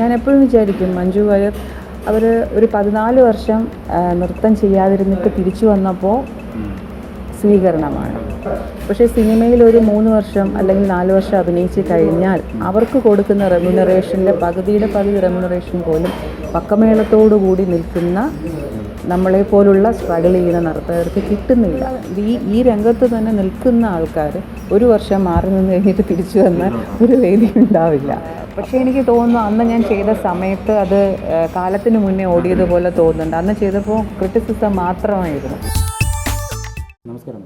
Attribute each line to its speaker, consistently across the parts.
Speaker 1: ഞാൻ എപ്പോഴും വിചാരിക്കും മഞ്ജു വാര്യർ അവർ ഒരു പതിനാല് വർഷം നൃത്തം ചെയ്യാതിരുന്നിട്ട് തിരിച്ചു വന്നപ്പോൾ സ്വീകരണമാണ്. പക്ഷേ സിനിമയിൽ ഒരു മൂന്ന് വർഷം അല്ലെങ്കിൽ നാല് വർഷം അഭിനയിച്ച് കഴിഞ്ഞാൽ അവർക്ക് കൊടുക്കുന്ന റെമ്യൂണറേഷന്റെ പകുതിയുടെ പകുതി റെമ്യൂണറേഷൻ പോലും പക്കമേളത്തോടു കൂടി നിൽക്കുന്ന നമ്മളെ പോലുള്ള സ്ട്രഗിൾ ചെയ്യുന്ന നർത്തകർക്ക് കിട്ടുന്നില്ല. ഈ ഈ രംഗത്ത് തന്നെ നിൽക്കുന്ന ആൾക്കാർ ഒരു വർഷം മാറി നിന്ന് കഴിഞ്ഞിട്ട് തിരിച്ചു വന്ന ഒരു വേദി ഉണ്ടാവില്ല. പക്ഷേ എനിക്ക് തോന്നുന്നു അന്ന് ഞാൻ ചെയ്ത സമയത്ത് അത് കാലത്തിന് മുന്നേ ഓടിയതുപോലെ തോന്നുന്നുണ്ട്. അന്ന് ചെയ്തപ്പോൾ ക്രിറ്റിസിസം മാത്രമായിരുന്നു.
Speaker 2: നമസ്കാരം.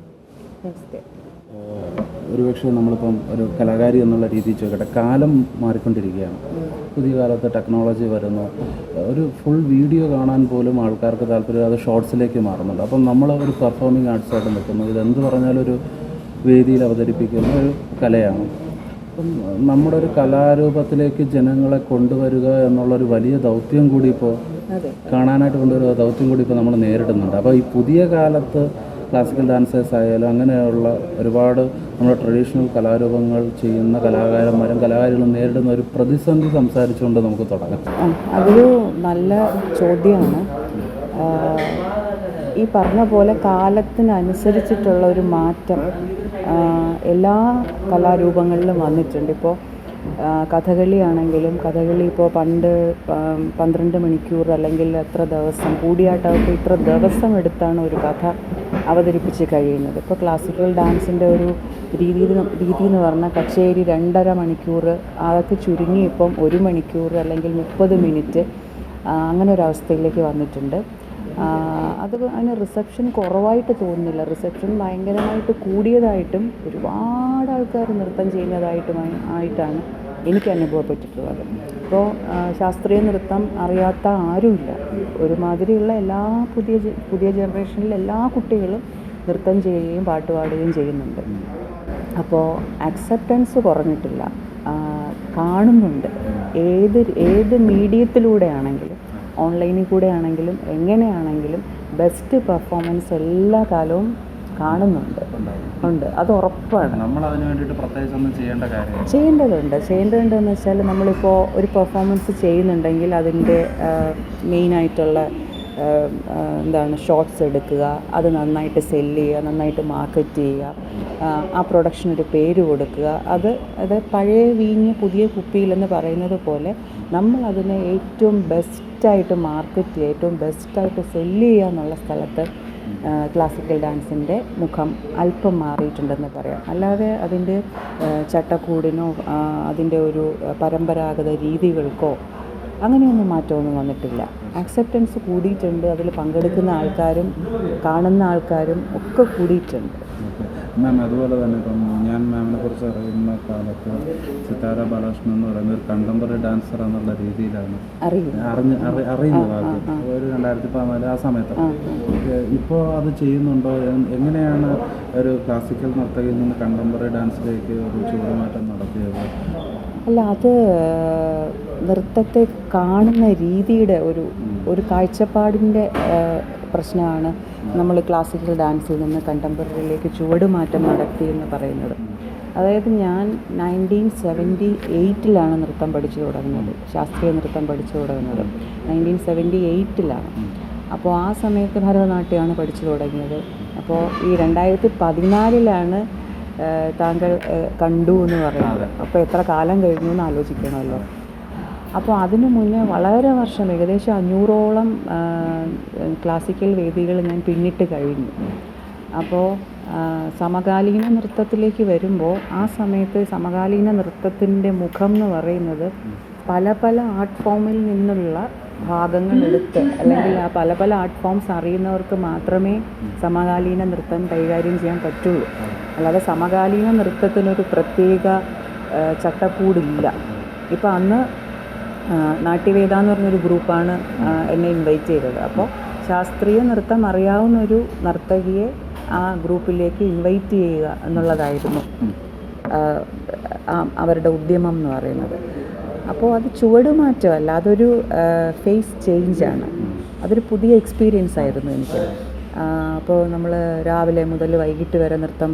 Speaker 2: ഒരുപക്ഷെ നമ്മളിപ്പം ഒരു കലാകാരി എന്നുള്ള രീതിയിൽ ചോദിക്കട്ടെ കാലം മാറിക്കൊണ്ടിരിക്കുകയാണ്. പുതിയ കാലത്ത് ടെക്നോളജി വരുന്നു. ഒരു ഫുൾ വീഡിയോ കാണാൻ പോലും ആൾക്കാർക്ക് താല്പര്യം അത് ഷോർട്സിലേക്ക് മാറുന്നുണ്ട്. അപ്പം നമ്മൾ ഒരു പെർഫോമിംഗ് ആർട്സായിട്ട് നിൽക്കുന്നു. ഇതെന്ത് പറഞ്ഞാലും ഒരു വേദിയിൽ അവതരിപ്പിക്കുന്ന ഒരു കലയാണ്. അപ്പം നമ്മുടെ ഒരു കലാരൂപത്തിലേക്ക് ജനങ്ങളെ കൊണ്ടുവരിക എന്നുള്ളൊരു വലിയ ദൗത്യം കൂടി ഇപ്പോൾ കാണാനായിട്ട് കൊണ്ടുവരിക ദൗത്യം കൂടി ഇപ്പോൾ നമ്മൾ നേരിടുന്നുണ്ട്. അപ്പോൾ ഈ പുതിയ കാലത്ത് ക്ലാസിക്കൽ ഡാൻസേഴ്സ് ആയാലും അങ്ങനെയുള്ള ഒരുപാട് നമ്മുടെ ട്രഡീഷണൽ കലാരൂപങ്ങൾ ചെയ്യുന്ന കലാകാരന്മാരും കലാകാരികളും നേരിടുന്ന ഒരു പ്രതിസന്ധി സംസാരിച്ചുകൊണ്ട് നമുക്ക് തുടങ്ങാം.
Speaker 1: അതൊരു നല്ല ചോദ്യമാണ്. ഈ പറഞ്ഞ പോലെ കാലത്തിനനുസരിച്ചിട്ടുള്ള ഒരു മാറ്റം എല്ലാ കലാരൂപങ്ങളിലും വന്നിട്ടുണ്ട്. ഇപ്പോൾ കഥകളി ആണെങ്കിലും കഥകളി ഇപ്പോൾ പണ്ട് പന്ത്രണ്ട് മണിക്കൂർ അല്ലെങ്കിൽ എത്ര ദിവസം കൂടിയാട്ടമൊക്കെ ഇത്ര ദിവസം എടുത്താണ് ഒരു കഥ അവതരിപ്പിച്ച് കഴിയുന്നത്. ഇപ്പോൾ ക്ലാസിക്കൽ ഡാൻസിന്റെ ഒരു രീതി രീതി എന്ന് പറഞ്ഞാൽ കച്ചേരി രണ്ടര മണിക്കൂർ അതൊക്കെ ചുരുങ്ങി ഇപ്പം ഒരു മണിക്കൂർ അല്ലെങ്കിൽ മുപ്പത് മിനിറ്റ് അങ്ങനെ ഒരു അവസ്ഥയിലേക്ക് വന്നിട്ടുണ്ട്. അത് അതിന് റിസപ്ഷൻ കുറവായിട്ട് തോന്നുന്നില്ല. റിസപ്ഷൻ ഭയങ്കരമായിട്ട് കൂടിയതായിട്ടും ഒരുപാട് ആൾക്കാർ നൃത്തം ചെയ്യുന്നതായിട്ടും ആയിട്ടാണ് എനിക്ക് അനുഭവപ്പെട്ടിട്ടുള്ളത്. ഇപ്പോൾ ശാസ്ത്രീയ നൃത്തം അറിയാത്ത ആരുമില്ല. ഒരുമാതിരിയുള്ള എല്ലാ പുതിയ പുതിയ ജനറേഷനിലെ എല്ലാ കുട്ടികളും നൃത്തം ചെയ്യുകയും പാട്ട് പാടുകയും ചെയ്യുന്നുണ്ട്. അപ്പോൾ അക്സെപ്റ്റൻസ് കുറഞ്ഞിട്ടില്ല. കാണുന്നുണ്ട്. ഏത് ഏത് മീഡിയത്തിലൂടെ ആണെങ്കിലും ഓൺലൈനിൽ കൂടെ ആണെങ്കിലും എങ്ങനെയാണെങ്കിലും ബെസ്റ്റ് പെർഫോമൻസ് എല്ലാ കാലവും കാണുന്നുണ്ട്. ഉണ്ട്. അത് ഉറപ്പാണ്.
Speaker 2: നമ്മൾ അതിന് വേണ്ടിയിട്ട് ചെയ്യേണ്ട കാര്യമില്ല.
Speaker 1: ചെയ്യേണ്ടതുണ്ട്. ചെയ്യേണ്ടതുണ്ടെന്ന് വെച്ചാൽ നമ്മളിപ്പോൾ ഒരു പെർഫോമൻസ് ചെയ്യുന്നുണ്ടെങ്കിൽ അതിന്റെ മെയിനായിട്ടുള്ള എന്താണ് ഷോർട്സ് എടുക്കുക അത് നന്നായിട്ട് സെല്ല് ചെയ്യുക നന്നായിട്ട് മാർക്കറ്റ് ചെയ്യുക ആ, പ്രൊഡക്ഷനൊരു പേര് കൊടുക്കുക. അത് അത് പഴയ വീഞ്ഞ് പുതിയ കുപ്പിയിലെന്ന് പറയുന്നത് പോലെ നമ്മൾ അതിനെ ഏറ്റവും ബെസ്റ്റായിട്ട് മാർക്കറ്റ് ചെയ്യുക ഏറ്റവും ബെസ്റ്റായിട്ട് സെല്ല് ചെയ്യുക എന്നുള്ള സ്ഥലത്ത് ക്ലാസിക്കൽ ഡാൻസിന്റെ മുഖം അല്പം മാറിയിട്ടുണ്ടെന്ന് പറയാം. അല്ലാതെ അതിന്റെ ചട്ടക്കൂടിനോ അതിന്റെ ഒരു പരമ്പരാഗത രീതികൾക്കോ അങ്ങനെയൊന്നും മാറ്റമൊന്നും വന്നിട്ടില്ല. ആക്സെപ്റ്റൻസ് കൂടിയിട്ടുണ്ട്. അതിൽ പങ്കെടുക്കുന്ന ആൾക്കാരും കാണുന്ന ആൾക്കാരും ഒക്കെ കൂടിയിട്ടുണ്ട്.
Speaker 2: മാം അതുപോലെ തന്നെ ഇപ്പം ഞാൻ മാമിനെ കുറിച്ച് അറിയുന്ന കാലത്ത് സിതാര ബാലകൃഷ്ണൻ എന്ന് പറയുന്ന ഒരു കണ്ടംപററി ഡാൻസർ എന്നുള്ള രീതിയിലാണ്. അറിഞ്ഞ് അറി- അറിയുന്നത് ആദ്യം. ഒരു രണ്ടായിരത്തി പതിനാല് ആ സമയത്ത് ഇപ്പോൾ അത് ചെയ്യുന്നുണ്ടോ? എങ്ങനെയാണ് ഒരു ക്ലാസിക്കൽ നർത്തകയിൽ നിന്ന് കണ്ടംപററി ഡാൻസിലേക്ക് ഒരു ചൂടുമാറ്റം നടത്തിയത്?
Speaker 1: അല്ല അത് നൃത്തത്തെ കാണുന്ന രീതിയുടെ ഒരു ഒരു കാഴ്ചപ്പാടിന്റെ പ്രശ്നമാണ് നമ്മൾ ക്ലാസിക്കൽ ഡാൻസിൽ നിന്ന് കണ്ടംപററിയിലേക്ക് ചുവടുമാറ്റം നടത്തി എന്ന് പറയുന്നത്. അതായത് ഞാൻ നയന്റീൻ സെവന്റി എയ്റ്റിലാണ് നൃത്തം പഠിച്ചു തുടങ്ങുന്നത്. ശാസ്ത്രീയ നൃത്തം പഠിച്ചു തുടങ്ങുന്നത്. നയന്റീൻ സെവന്റി എയ്റ്റിലാണ് അപ്പോൾ ആ സമയത്ത് ഭരതനാട്യമാണ് പഠിച്ചു തുടങ്ങിയത്. അപ്പോൾ ഈ രണ്ടായിരത്തി പതിനാലിലാണ് താങ്കൾ കണ്ടു എന്ന് പറയുന്നത്. അപ്പോൾ എത്ര കാലം കഴിഞ്ഞു എന്ന് ആലോചിക്കണമല്ലോ. അപ്പോൾ അതിനു മുന്നേ വളരെ വർഷം ഏകദേശം അഞ്ഞൂറോളം ക്ലാസിക്കൽ വേദികൾ ഞാൻ പിന്നിട്ട് കഴിഞ്ഞു. അപ്പോൾ സമകാലീന നൃത്തത്തിലേക്ക് വരുമ്പോൾ ആ സമയത്ത് സമകാലീന നൃത്തത്തിന്റെ മുഖം എന്ന് പറയുന്നത് പല പല ആർട്ട് ഫോമിൽ നിന്നുള്ള ഭാഗങ്ങൾ എടുത്ത് അല്ലെങ്കിൽ ആ പല പല ആർട്ട് ഫോംസ് അറിയുന്നവർക്ക് മാത്രമേ സമകാലീന നൃത്തം കൈകാര്യം ചെയ്യാൻ പറ്റുള്ളൂ. അല്ലാതെ സമകാലീന നൃത്തത്തിനൊരു പ്രത്യേക ചട്ടക്കൂടില്ല. ഇപ്പം അന്ന് നാട്യവേദ എന്ന് പറഞ്ഞൊരു ഗ്രൂപ്പാണ് എന്നെ ഇൻവൈറ്റ് ചെയ്തത്. അപ്പോൾ ശാസ്ത്രീയ നൃത്തം അറിയാവുന്ന ഒരു നർത്തകിയെ ആ ഗ്രൂപ്പിലേക്ക് ഇൻവൈറ്റ് ചെയ്യുക എന്നുള്ളതായിരുന്നു അവരുടെ ഉദ്യമം എന്ന് പറയുന്നത്. അപ്പോൾ അത് ചുവടുമാറ്റമല്ല അതൊരു ഫേസ് ചേഞ്ചാണ് അതൊരു പുതിയ എക്സ്പീരിയൻസ് ആയിരുന്നു എനിക്ക്. അപ്പോൾ നമ്മൾ രാവിലെ മുതൽ വൈകിട്ട് വരെ നൃത്തം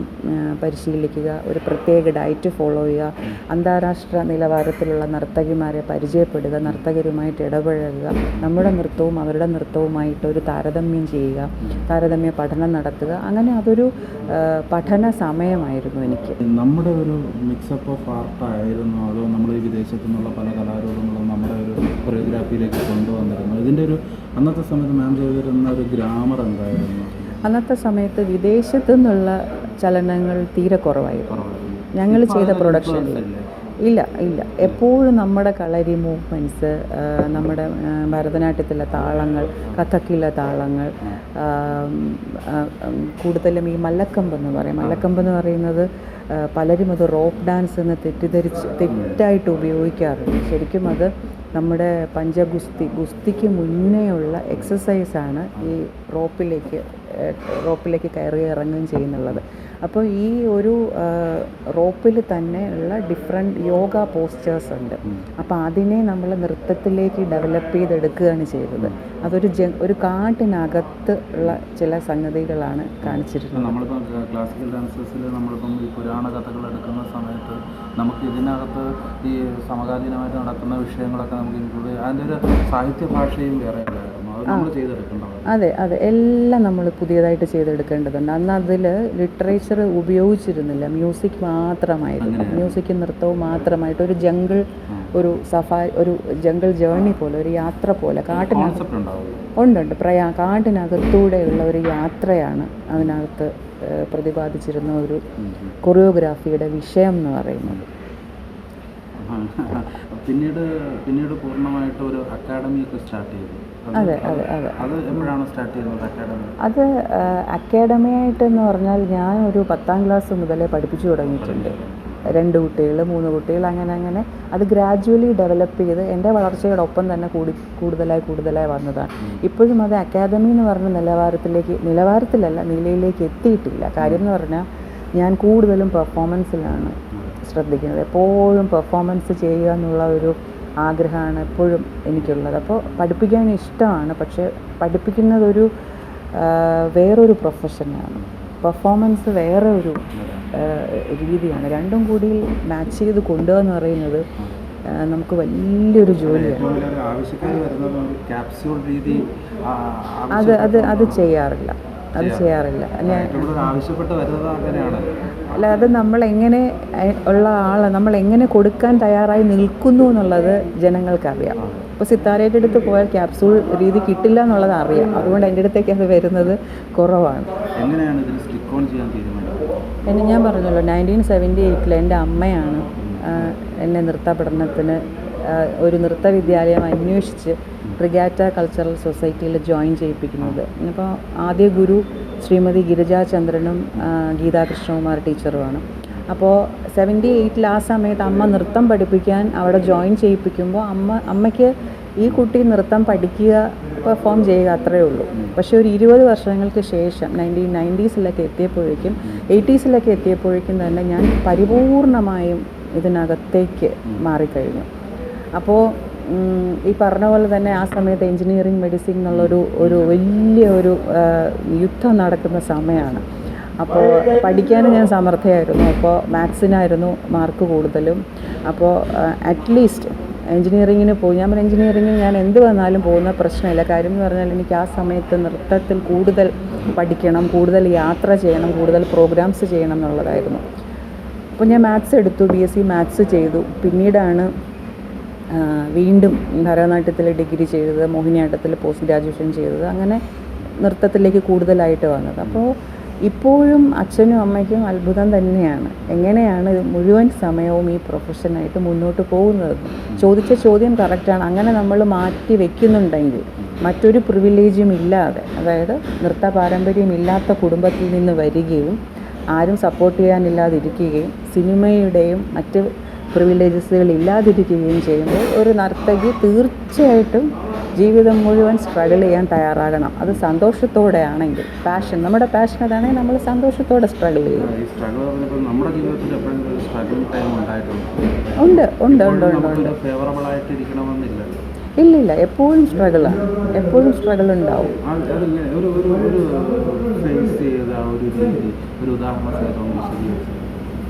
Speaker 1: പരിശീലിക്കുക. ഒരു പ്രത്യേക ഡയറ്റ് ഫോളോ ചെയ്യുക. അന്താരാഷ്ട്ര നിലവാരത്തിലുള്ള നർത്തകിമാരെ പരിചയപ്പെടുക. നർത്തകരുമായിട്ട് ഇടപഴകുക. നമ്മുടെ നൃത്തവും അവരുടെ നൃത്തവുമായിട്ട് ഒരു താരതമ്യം ചെയ്യുക. താരതമ്യ പഠനം നടത്തുക. അങ്ങനെ അതൊരു പഠന സമയമായിരുന്നു എനിക്ക്.
Speaker 2: നമ്മുടെ ഒരു മിക്സപ്പ് ഓഫ് ആർട്ട് ആയിരുന്നു അതോ നമ്മൾ വിദേശത്തു നിന്നുള്ള പല കലാരൂപങ്ങളും കൊറിയോഗ്രാഫിയിലേക്ക് കൊണ്ടുവന്നിരുന്നു. ഇതിന്റെ ഒരു അന്നത്തെ സമയത്ത് മാം ചെയ്തിരുന്ന ഒരു ഗ്രാമർ എന്തായിരുന്നു?
Speaker 1: അന്നത്തെ സമയത്ത് വിദേശത്തു നിന്നുള്ള ചലനങ്ങൾ തീരെ കുറവായി
Speaker 2: കുറവായിരുന്നു.
Speaker 1: ഞങ്ങൾ ചെയ്ത പ്രൊഡക്ഷൻ
Speaker 2: ഇല്ല
Speaker 1: ഇല്ല. എപ്പോഴും നമ്മുടെ കളരി മൂവ്മെന്റ്സ് നമ്മുടെ ഭരതനാട്യത്തിലെ താളങ്ങൾ കഥക്കിലെ താളങ്ങൾ കൂടുതലും ഈ മല്ലക്കമ്പ് എന്ന് പറയും. മല്ലക്കമ്പ് എന്ന് പറയുന്നത് പലരും അത് റോപ്പ് ഡാൻസ് എന്ന് തെറ്റിദ്ധരിച്ച് തെറ്റായിട്ട് ഉപയോഗിക്കാറുണ്ട്. ശരിക്കും അത് നമ്മുടെ പഞ്ചഗുസ്തി ഗുസ്തിക്ക് മുന്നേയുള്ള എക്സസൈസാണ് ഈ റോപ്പിലേക്ക് റോപ്പിലേക്ക് കയറി ഇറങ്ങുകയും ചെയ്യുന്നുള്ളത്. അപ്പോൾ ഈ ഒരു റോപ്പിൽ തന്നെ ഉള്ള ഡിഫറെന്റ് യോഗ പോസ്റ്റേഴ്സ് ഉണ്ട്. അപ്പോൾ അതിനെ നമ്മൾ നൃത്തത്തിലേക്ക് ഡെവലപ്പ് ചെയ്തെടുക്കുകയാണ് ചെയ്തത്. അതൊരു ജ ഒരു കാട്ടിനകത്ത് ഉള്ള ചില സംഗതികളാണ് കാണിച്ചിരുന്നത്
Speaker 2: നമ്മളിപ്പം ക്ലാസിക്കൽ ഡാൻസേഴ്സിൽ നമ്മളിപ്പം ഈ പുരാണ കഥകൾ എടുക്കുന്ന സമയത്ത് നമുക്ക് ഇതിനകത്ത് ഈ സമകാലീനമായിട്ട് നടക്കുന്ന വിഷയങ്ങളൊക്കെ നമുക്ക് ഇൻക്ലൂഡ് ചെയ്യാം. അതിന്റെ ഒരു സാഹിത്യ ഭാഷയും വേറെ ഉണ്ടായിരുന്നു. അത്
Speaker 1: അതെ എല്ലാം നമ്മൾ പുതിയതായിട്ട് ചെയ്തെടുക്കേണ്ടതുണ്ട്. അന്ന് അതിൽ ലിറ്ററേച്ചർ ഉപയോഗിച്ചിരുന്നില്ല. മ്യൂസിക് മാത്രമായിരുന്നു. മ്യൂസിക്കും നൃത്തവും മാത്രമായിട്ട് ഒരു ജംഗിൾ ഒരു സഫാരി ഒരു ജംഗിൾ ജേർണി പോലെ ഒരു യാത്ര പോലെ കാട്ടിനകത്ത് ഉണ്ടുണ്ട് പ്രയാ കാട്ടിനകത്തൂടെയുള്ള ഒരു യാത്രയാണ് അതിനകത്ത് പ്രതിപാദിച്ചിരുന്ന ഒരു കൊറിയോഗ്രാഫിയുടെ വിഷയം എന്ന് പറയുന്നത്.
Speaker 2: പിന്നീട് പിന്നീട് പൂർണമായിട്ട് ഒരു അക്കാഡമി ഒക്കെ സ്റ്റാർട്ട് ചെയ്തു. അത്
Speaker 1: അതെ അതെ അതെ
Speaker 2: അക്കാഡമി
Speaker 1: ആയിട്ടെന്ന് പറഞ്ഞാൽ ഞാൻ ഒരു പത്താം ക്ലാസ് മുതലേ പഠിപ്പിച്ചു തുടങ്ങിയിട്ടുണ്ട്. രണ്ട് കുട്ടികൾ മൂന്ന് കുട്ടികൾ അങ്ങനെ അങ്ങനെ. അത് ഗ്രാജുവലി ഡെവലപ്പ് ചെയ്ത് എന്റെ വളർച്ചയോടൊപ്പം തന്നെ കൂടി കൂടുതലായി കൂടുതലായി വന്നതാണ്. ഇപ്പോഴും അത് അക്കാദമി എന്ന് പറഞ്ഞ നിലവാരത്തിലേക്ക് നിലവാരത്തിലല്ല നിലയിലേക്ക് എത്തിയിട്ടില്ല. കാര്യം എന്ന് പറഞ്ഞാൽ ഞാൻ കൂടുതലും പെർഫോമൻസിലാണ് ശ്രദ്ധിക്കുന്നത്. എപ്പോഴും പെർഫോമൻസ് ചെയ്യുക എന്നുള്ള ഒരു ആഗ്രഹമാണ് എപ്പോഴും എനിക്കുള്ളത്. അപ്പോൾ പഠിപ്പിക്കാൻ ഇഷ്ടമാണ്. പക്ഷേ പഠിപ്പിക്കുന്നതൊരു വേറൊരു പ്രൊഫഷനാണ്. പെർഫോമൻസ് വേറെ ഒരു രീതിയാണ്. രണ്ടും കൂടി മാച്ച് ചെയ്ത് കൊണ്ടുപോകുക എന്ന് പറയുന്നത് നമുക്ക് വലിയൊരു ജോലിയാണ്. അത് അത് അത് ചെയ്യാറില്ല. അത് ചെയ്യാറില്ല. അല്ല അത് നമ്മൾ എങ്ങനെ ഉള്ള ആൾ നമ്മൾ എങ്ങനെ കൊടുക്കാൻ തയ്യാറായി നിൽക്കുന്നു എന്നുള്ളത് ജനങ്ങൾക്കറിയാം. ഇപ്പോൾ സിത്താരയുടെ അടുത്ത് പോയാൽ ക്യാപ്സൂൾ രീതി കിട്ടില്ല എന്നുള്ളത് അറിയാം. അതുകൊണ്ട് എന്റെ അടുത്തേക്ക് അത് വരുന്നത് കുറവാണ്. എന്നെ ഞാൻ പറഞ്ഞല്ലോ നയന്റീൻ സെവന്റി എയ്റ്റിൽ എന്റെ അമ്മയാണ് എന്നെ നൃത്ത പഠനത്തിന് ഒരു നൃത്ത വിദ്യാലയം അന്വേഷിച്ച് റിഗാറ്റ കൾച്ചറൽ സൊസൈറ്റിയിൽ ജോയിൻ ചെയ്യിപ്പിക്കുന്നത്. അപ്പോൾ ആദ്യ ഗുരു ശ്രീമതി ഗിരിജാചന്ദ്രനും ചന്ദ്രനും ഗീതാകൃഷ്ണകുമാർ ടീച്ചറുമാണ്. അപ്പോൾ സെവന്റി എയ്റ്റിൽ ആ സമയത്ത് അമ്മ നൃത്തം പഠിപ്പിക്കാൻ അവിടെ ജോയിൻ ചെയ്യിപ്പിക്കുമ്പോൾ അമ്മ അമ്മയ്ക്ക് ഈ കുട്ടി നൃത്തം പഠിക്കുക പെർഫോം ചെയ്യുക അത്രയേ ഉള്ളൂ. പക്ഷേ ഒരു ഇരുപത് വർഷങ്ങൾക്ക് ശേഷം നയന്റീൻ നയന്റീസിലൊക്കെ എത്തിയപ്പോഴേക്കും എയ്റ്റീസിലൊക്കെ എത്തിയപ്പോഴേക്കും തന്നെ ഞാൻ പരിപൂർണമായും ഇതിനകത്തേക്ക് മാറിക്കഴിഞ്ഞു. അപ്പോൾ ഈ പറഞ്ഞ പോലെ തന്നെ ആ സമയത്ത് എൻജിനീയറിങ് മെഡിസിൻ എന്നുള്ളൊരു ഒരു വലിയ ഒരു യുദ്ധം നടക്കുന്ന സമയമാണ് അപ്പോൾ പഠിക്കാനും ഞാൻ സമർത്ഥയായിരുന്നു. അപ്പോൾ മാത്സിനായിരുന്നു മാർക്ക് കൂടുതലും. അപ്പോൾ അറ്റ്ലീസ്റ്റ് എൻജിനീയറിങ്ങിന് പോയി. ഞാൻ പറഞ്ഞ എൻജിനീയറിങ്ങിന് ഞാൻ എന്ത് വന്നാലും പോകുന്ന പ്രശ്നമില്ല. കാര്യം എന്ന് പറഞ്ഞാൽ എനിക്ക് ആ സമയത്ത് നൃത്തത്തിൽ കൂടുതൽ പഠിക്കണം കൂടുതൽ യാത്ര ചെയ്യണം കൂടുതൽ പ്രോഗ്രാംസ് ചെയ്യണം എന്നുള്ളതായിരുന്നു. അപ്പോൾ ഞാൻ മാത്സ് എടുത്തു ബി എസ് സി മാത്സ് ചെയ്തു. പിന്നീടാണ് വീണ്ടും ഭരതനാട്യത്തിൽ ഡിഗ്രി ചെയ്തത് മോഹിനിയാട്ടത്തിൽ പോസ്റ്റ് ഗ്രാജുവേഷൻ ചെയ്തത് അങ്ങനെ നൃത്തത്തിലേക്ക് കൂടുതലായിട്ട് വന്നത്. അപ്പോൾ ഇപ്പോഴും അച്ഛനും അമ്മയ്ക്കും അത്ഭുതം തന്നെയാണ്. എങ്ങനെയാണ് മുഴുവൻ സമയവും ഈ പ്രൊഫഷനായിട്ട് മുന്നോട്ട് പോകുന്നത്? ചോദിച്ച ചോദ്യം കറക്റ്റാണ് അങ്ങനെ നമ്മൾ മാറ്റി വെക്കുന്നുണ്ടെങ്കിൽ മറ്റൊരു പ്രിവിലേജും ഇല്ലാതെ അതായത് നൃത്ത പാരമ്പര്യം ഇല്ലാത്ത കുടുംബത്തിൽ നിന്ന് വരികയും ആരും സപ്പോർട്ട് ചെയ്യാനില്ലാതിരിക്കുകയും സിനിമയുടെയും മറ്റ് പ്രിവിലേജസുകൾ ഇല്ലാതിരിക്കുകയും ചെയ്യുമ്പോൾ ഒരു നർത്തകി തീർച്ചയായിട്ടും ജീവിതം മുഴുവൻ സ്ട്രഗിൾ ചെയ്യാൻ തയ്യാറാകണം. അത് സന്തോഷത്തോടെയാണെങ്കിൽ പാഷൻ നമ്മുടെ പാഷൻ അതാണെങ്കിൽ നമ്മൾ സന്തോഷത്തോടെ സ്ട്രഗിൾ ചെയ്യും. ഉണ്ട് ഉണ്ട് ഉണ്ട് ഉണ്ട് ഉണ്ട്. ഇല്ല ഇല്ല എപ്പോഴും സ്ട്രഗിളാണ് എപ്പോഴും സ്ട്രഗിൾ ഉണ്ടാവും.
Speaker 2: ഒരു ഉദാഹരണ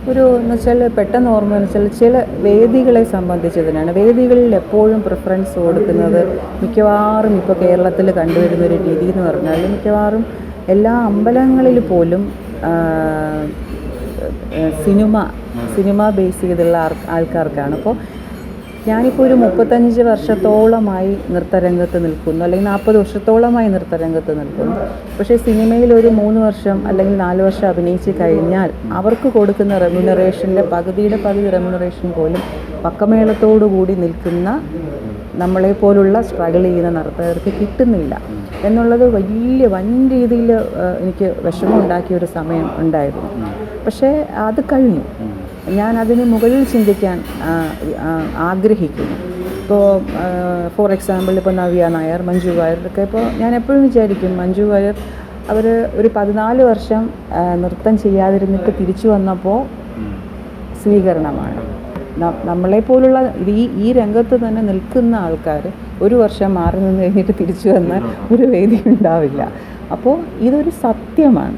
Speaker 1: ഒരു എന്ന് വെച്ചാൽ പെട്ടെന്ന് ഓർമ്മ എന്ന് വെച്ചാൽ ചില വേദികളെ സംബന്ധിച്ചതിനാണ്. വേദികളിൽ എപ്പോഴും പ്രിഫറൻസ് കൊടുക്കുന്നത് മിക്കവാറും ഇപ്പോൾ കേരളത്തിൽ കണ്ടുവരുന്ന ഒരു രീതി എന്ന് പറഞ്ഞാൽ മിക്കവാറും എല്ലാ അമ്പലങ്ങളിൽ പോലും സിനിമ സിനിമ ബേസ് ചെയ്തുള്ള ആൾക്കാർക്കാണ്. അപ്പോൾ ഞാനിപ്പോൾ ഒരു മുപ്പത്തഞ്ച് വർഷത്തോളമായി നൃത്തരംഗത്ത് നിൽക്കുന്നു അല്ലെങ്കിൽ നാൽപ്പത് വർഷത്തോളമായി നൃത്തരംഗത്ത് നിൽക്കുന്നു. പക്ഷേ സിനിമയിൽ ഒരു മൂന്ന് വർഷം അല്ലെങ്കിൽ നാല് വർഷം അഭിനയിച്ച് കഴിഞ്ഞാൽ അവർക്ക് കൊടുക്കുന്ന റെമ്യൂണറേഷന്റെ പകുതിയുടെ പകുതി റെമ്യൂണറേഷൻ പോലും പക്കമേളത്തോടു കൂടി നിൽക്കുന്ന നമ്മളെ പോലുള്ള സ്ട്രഗിൾ ചെയ്യുന്ന നർത്തകർക്ക് കിട്ടുന്നില്ല. എന്നുള്ളത് വലിയ വൻ രീതിയിൽ എനിക്ക് വിഷമം ഉണ്ടാക്കിയ ഒരു സമയം ഉണ്ടായിരുന്നു. പക്ഷേ അത് കഴിഞ്ഞു. ഞാൻ അതിന് മുകളിൽ ചിന്തിക്കാൻ ആഗ്രഹിക്കുന്നു. ഇപ്പോൾ ഫോർ എക്സാമ്പിൾ ഇപ്പോൾ നവ്യ നായർ മഞ്ജു വാര്യർ ഇപ്പോൾ ഞാൻ എപ്പോഴും വിചാരിക്കും മഞ്ജു വാര്യർ അവർ ഒരു പതിനാല് വർഷം നൃത്തം ചെയ്യാതിരുന്നിട്ട് തിരിച്ചു വന്നപ്പോൾ സ്വീകരണമാണ്. നമ്മളെ നമ്മളെപ്പോലുള്ള ഈ ഈ രംഗത്ത് തന്നെ നിൽക്കുന്ന ആൾക്കാർ ഒരു വർഷം മാറി നിന്ന് കഴിഞ്ഞിട്ട് തിരിച്ചു വന്ന ഒരു വേദി ഉണ്ടാവില്ല അപ്പോൾ ഇതൊരു സത്യമാണ്.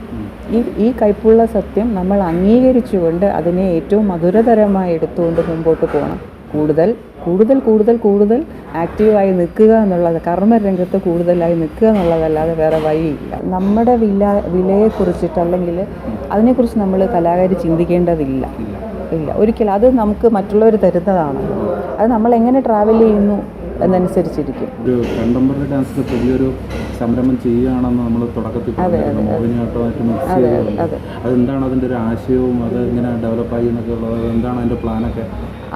Speaker 1: ഈ ഈ കൈപ്പുള്ള സത്യം നമ്മൾ അംഗീകരിച്ചുകൊണ്ട് അതിനെ ഏറ്റവും മധുരതരമായി എടുത്തുകൊണ്ട് മുമ്പോട്ട് പോകണം. കൂടുതൽ കൂടുതൽ കൂടുതൽ കൂടുതൽ ആക്റ്റീവായി നിൽക്കുക എന്നുള്ളത് കർമ്മരംഗത്ത് കൂടുതലായി നിൽക്കുക എന്നുള്ളതല്ലാതെ വേറെ വഴിയില്ല. നമ്മുടെ വില വിലയെക്കുറിച്ചിട്ട് അല്ലെങ്കിൽ അതിനെക്കുറിച്ച് നമ്മൾ കലാകാരി ചിന്തിക്കേണ്ടതില്ല. ഇല്ല. ഒരിക്കലും അത് നമുക്ക് മറ്റുള്ളവർ തരുന്നതാണ്. അത് നമ്മൾ എങ്ങനെ ട്രാവൽ ചെയ്യുന്നു എന്നനുസരിച്ചിരിക്കും.
Speaker 2: ഒരു കണ്ടംപററി ഡാൻസിൽ പുതിയൊരു സംരംഭം ചെയ്യുകയാണെന്ന് നമ്മൾ തുടക്കത്തിൽ പറഞ്ഞിരുന്നു മോഹിനിയാട്ടമായിട്ട് മിക്സ് ചെയ്തുകൊണ്ട്.
Speaker 1: അതെ.
Speaker 2: അതെന്താണ് അതിന്റെ ഒരു ആശയവും അത് എങ്ങനെ ഡെവലപ്പായി എന്നൊക്കെ ഉള്ളത്? എന്താണ് അതിന്റെ പ്ലാനൊക്കെ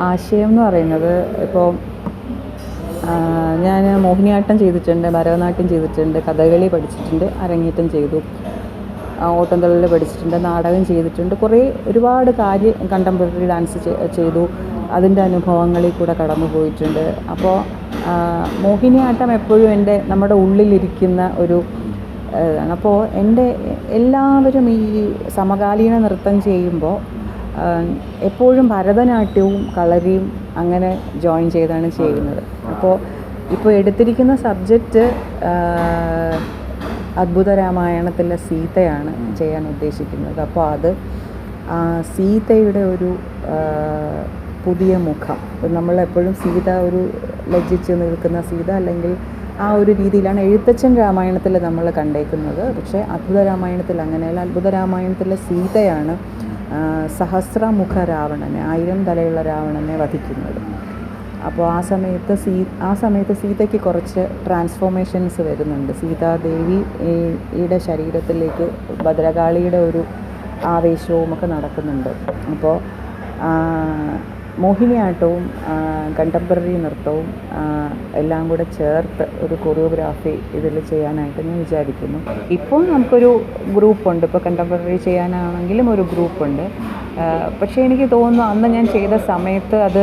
Speaker 1: ആശയം എന്ന് പറയുന്നത് ഇപ്പോൾ ഞാൻ മോഹിനിയാട്ടം ചെയ്തിട്ടുണ്ട് ഭരതനാട്യം ചെയ്തിട്ടുണ്ട് കഥകളി പഠിച്ചിട്ടുണ്ട് അരങ്ങേറ്റം ചെയ്തു. ഓട്ടംതുള്ളൽ പഠിച്ചിട്ടുണ്ട് നാടകം ചെയ്തിട്ടുണ്ട്. കുറേ ഒരുപാട് കാര്യം കണ്ടംപററി ഡാൻസ് ചെയ്തു. അതിന്റെ അനുഭവങ്ങളിൽ കൂടെ കടന്നു പോയിട്ടുണ്ട് അപ്പോൾ മോഹിനിയാട്ടം എപ്പോഴും എന്റെ നമ്മുടെ ഉള്ളിലിരിക്കുന്ന ഒരു ഇതാണ് അപ്പോൾ എന്റെ എല്ലാവരും ഈ സമകാലീന നൃത്തം ചെയ്യുമ്പോൾ എപ്പോഴും ഭരതനാട്യവും കളരിയും അങ്ങനെ ജോയിൻ ചെയ്താണ് ചെയ്യുന്നത്. അപ്പോൾ ഇപ്പോൾ എടുത്തിരിക്കുന്ന സബ്ജക്റ്റ് അദ്ഭുത രാമായണത്തിലെ സീതയാണ് ചെയ്യാൻ ഉദ്ദേശിക്കുന്നത്. അപ്പോൾ അത് സീതയുടെ ഒരു പുതിയ മുഖം. നമ്മളെപ്പോഴും സീത ഒരു ലജ്ജിച്ച് നിൽക്കുന്ന സീത അല്ലെങ്കിൽ ആ ഒരു രീതിയിലാണ് എഴുത്തച്ഛൻ രാമായണത്തിൽ നമ്മൾ കണ്ടേക്കുന്നത്. പക്ഷേ അത്ഭുത രാമായണത്തിൽ അങ്ങനെയല്ല. അത്ഭുത രാമായണത്തിലെ സീതയാണ് സഹസ്രമുഖ രാവണനെ ആയിരം തലയുള്ള രാവണനെ വധിക്കുന്നത്. അപ്പോൾ ആ സമയത്ത് സീ ആ സമയത്ത് സീതയ്ക്ക് കുറച്ച് ട്രാൻസ്ഫോർമേഷൻസ് വരുന്നുണ്ട്. സീതാദേവി ഈയുടെ യുടെ ശരീരത്തിലേക്ക് ഭദ്രകാളിയുടെ ഒരു ആവേശവും ഒക്കെ നടക്കുന്നുണ്ട്. അപ്പോൾ മോഹിനിയാട്ടവും കണ്ടംപററി നൃത്തവും എല്ലാം കൂടെ ചേർത്ത് ഒരു കൊറിയോഗ്രാഫി ഇതിൽ ചെയ്യാനായിട്ട് ഞാൻ വിചാരിക്കുന്നു. ഇപ്പോൾ നമുക്കൊരു ഗ്രൂപ്പുണ്ട് ഇപ്പോൾ കണ്ടംപററി ചെയ്യാനാണെങ്കിലും ഒരു ഗ്രൂപ്പുണ്ട് പക്ഷേ എനിക്ക് തോന്നുന്നു അന്ന് ഞാൻ ചെയ്ത സമയത്ത് അത്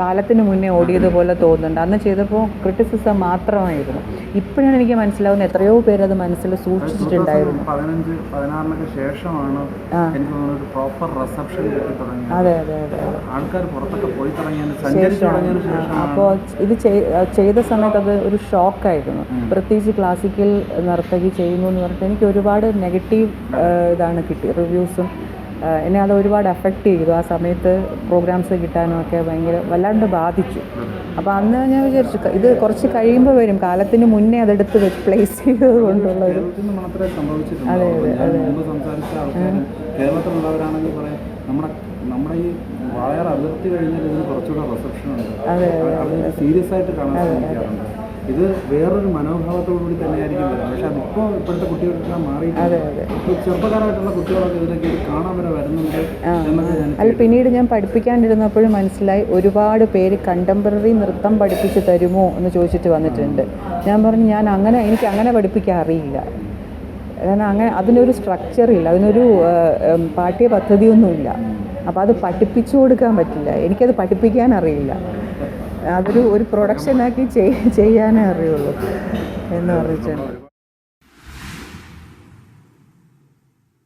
Speaker 1: കാലത്തിന് മുന്നേ ഓടിയതുപോലെ തോന്നുന്നുണ്ട്. അന്ന് ചെയ്തപ്പോൾ ക്രിറ്റിസിസം മാത്രമായിരുന്നു. ഇപ്പോഴാണ് എനിക്ക് മനസ്സിലാവുന്നത് എത്രയോ പേരത് മനസ്സിൽ സൂക്ഷിച്ചിട്ടുണ്ടായിരുന്നു.
Speaker 2: ശേഷമാണ് എനിക്ക് ഒരു പ്രോപ്പർ റിസപ്ഷൻ
Speaker 1: അതെ അതെ അതെ
Speaker 2: ആൾക്കാർ പുറത്തൊക്കെ പോയി
Speaker 1: അപ്പോൾ ഇത് ചെയ്ത സമയത്ത് അത് ഒരു ഷോക്കായിരുന്നു പ്രത്യേകിച്ച് ക്ലാസിക്കൽ നർത്തകി ചെയ്യുന്നു എന്ന് പറഞ്ഞിട്ട് എനിക്ക് ഒരുപാട് നെഗറ്റീവ് ഇതാണ് കിട്ടി. റിവ്യൂസും എന്നെ അത് ഒരുപാട് അഫക്റ്റ് ചെയ്തു. ആ സമയത്ത് പ്രോഗ്രാംസ് കിട്ടാനും ഒക്കെ ഭയങ്കര വല്ലാണ്ട് ബാധിച്ചു. അപ്പോൾ അന്ന് ഞാൻ വിചാരിച്ചു ഇത് കുറച്ച് കഴിയുമ്പോൾ വരും. കാലത്തിന് മുന്നേ അതെടുത്ത് പ്ലേസ് ചെയ്തത് കൊണ്ടുള്ള ഒരു
Speaker 2: അതെ അതെ അതെ. അതെ കേരളത്തിലുള്ളവരാണെങ്കിൽ പറയാം നമ്മുടെ നമ്മുടെ ഈ വായർ അതിർത്തി കഴിഞ്ഞാൽ ഇതിന് കുറച്ചുകൂടെ റിസപ്ഷൻ ഉണ്ട്. സീരിയസ് ആയിട്ട് കാണാൻ ശ്രമിക്കാറുണ്ട്. ഇത് വേറൊരു മനോഭാവത്തോടു കൂടി തന്നെയായിരിക്കും വരുന്നത്. പക്ഷെ അതിപ്പോൾ ഇപ്പോഴത്തെ കുട്ടികൾക്കെല്ലാം മാറി ചെറുപ്പക്കാരായിട്ടുള്ള കുട്ടികളൊക്കെ ഇതിലേക്ക് ഇത് കാണാൻ വരെ വരുന്നുണ്ട്
Speaker 1: അല്ല പിന്നീട് ഞാൻ പഠിപ്പിക്കാണ്ടിരുന്നപ്പോഴും മനസ്സിലായി ഒരുപാട് പേര് കണ്ടംപററി നൃത്തം പഠിപ്പിച്ച് തരുമോ എന്ന് ചോദിച്ചിട്ട് വന്നിട്ടുണ്ട്. ഞാൻ പറഞ്ഞു ഞാൻ അങ്ങനെ എനിക്ക് അങ്ങനെ പഠിപ്പിക്കാൻ അറിയില്ല. കാരണം അങ്ങനെ അതിനൊരു സ്ട്രക്ചർ ഇല്ല. അതിനൊരു പാഠ്യ പദ്ധതിയൊന്നുമില്ല. അപ്പോൾ അത് പഠിപ്പിച്ചു കൊടുക്കാൻ പറ്റില്ല. എനിക്കത് പഠിപ്പിക്കാൻ അറിയില്ല. അതൊരു ഒരു പ്രൊഡക്ഷനാക്കി ചെയ്യാനേ അറിയുള്ളൂ എന്ന് പറഞ്ഞിട്ടുണ്ട്.